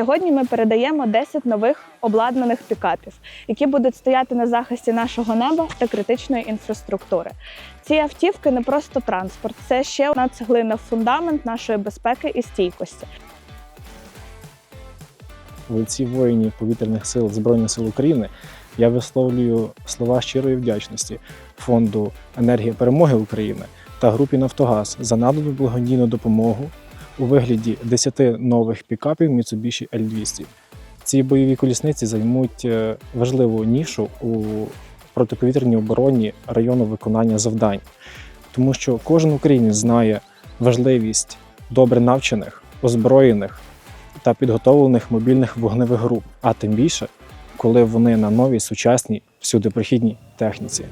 Сьогодні ми передаємо 10 нових обладнаних пікапів, які будуть стояти на захисті нашого неба та критичної інфраструктури. Ці автівки не просто транспорт, це ще одна цеглина фундамент нашої безпеки і стійкості. в лиці воїнів повітряних сил Збройних сил України я висловлюю слова щирої вдячності фонду енергія перемоги України та групі Нафтогаз за надану благодійну допомогу у вигляді 10 нових пікапів Mitsubishi L200. Ці бойові колісниці займуть е, важливу нішу у протиповітряній обороні району виконання завдань, тому що кожен українець знає важливість добре навчених, озброєних та підготовлених мобільних вогневих груп, а тим більше, коли вони на новій сучасній всюдипрохідній техніці.